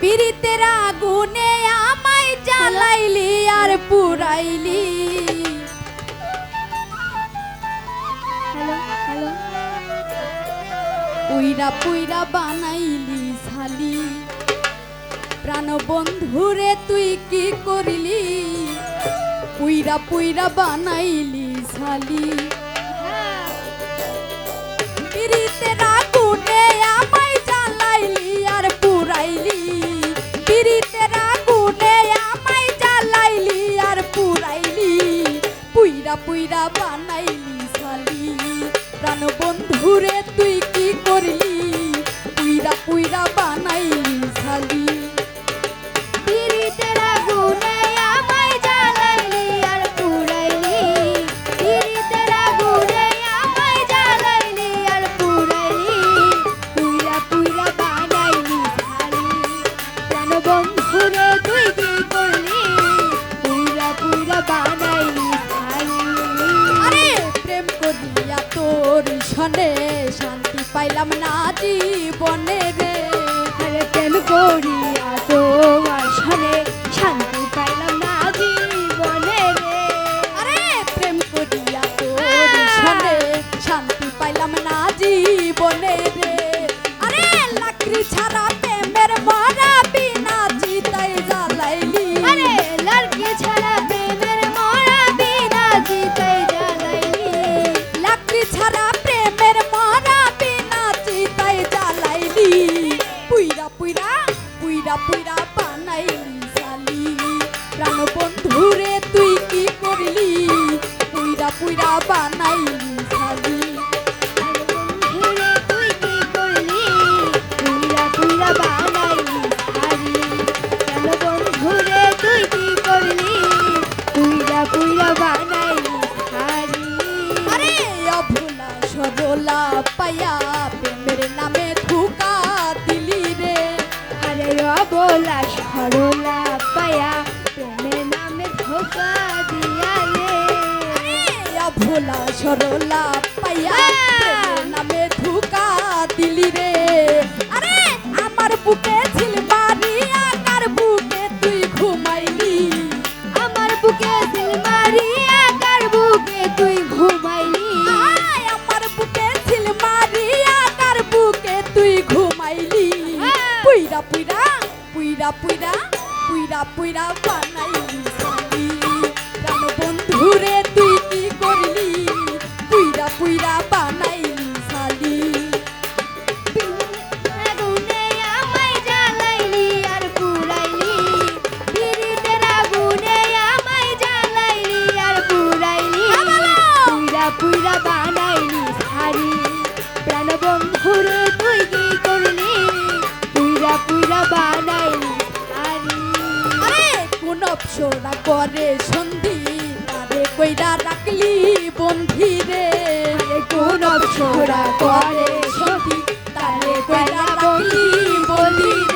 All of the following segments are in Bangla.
পিরিতের আগুনে আমায় জ্বালাইলি আর পুরাইলি। পুইরা পুইরা বানাইলি শালি। প্রাণ বন্ধুরে তুই কি করিলি? পুইরা পুইরা বানাইলি শালি। বানাইলি শালি। প্রাণ বন্ধুরে জীবনে শান্তি পাইলাম না জীবনে রে। প্রেম করি? পুইরা পুইরা বানাইলি জালি প্রাণ বন্ধুরে তুই কি করলি? পুইরা পুইরা বানাইলি। সরলা পাইয়া হ্যাঁ। নামে ধুকা দিলি রে। আরে আমার বুকে ছিল মারি আকার বুকে তুই ঘুমাইলি। আমার বুকে ছিল মারি আকার বুকে তুই ঘুমাইলি। আমার বুকে ছিল মারি আকার বুকে তুই ঘুমাইলি। হ্যাঁ। পুইরা পুইরা পুইরা পুইরা পুইরা পুইরা পান অপসরা করে সন্ধি। আরে কইরা রাখলি বন্ধি রে। কোন অপসরা করে সন্ধি। তারে কইরা রাখলি বন্ধি রে।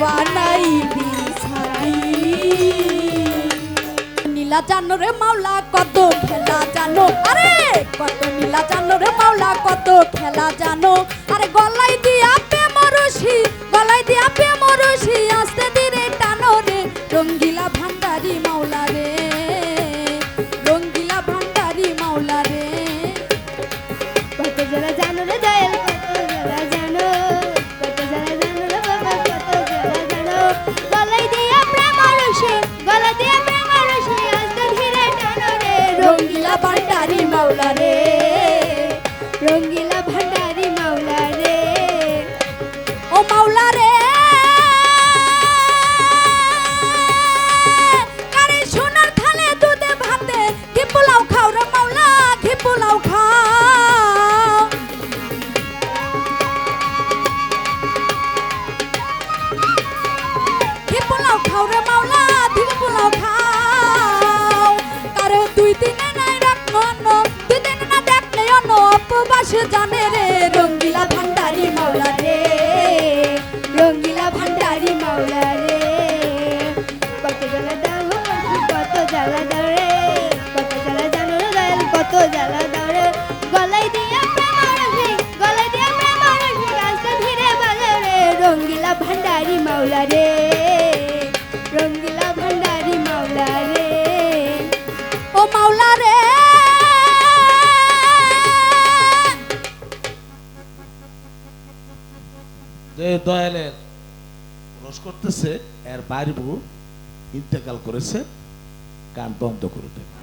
বানাইবি নীলা জানো রে মাওলা, কত খেলা জানো। আরে, কত নীলা জানো রে মাওলা, কত খেলা জানো। আরে, গলায় সে জানে রে, রঙ্গিলা ভান্ডারি মাওলা রে। রঙ্গিলা ভান্ডারি মাওলা রে। কত জ্বালা দাও, কত জ্বালা দয়ালের রস করতেছে এর বাড়ি বউ ইন্তেকাল করেছে কান বন্ধ করে দেবে।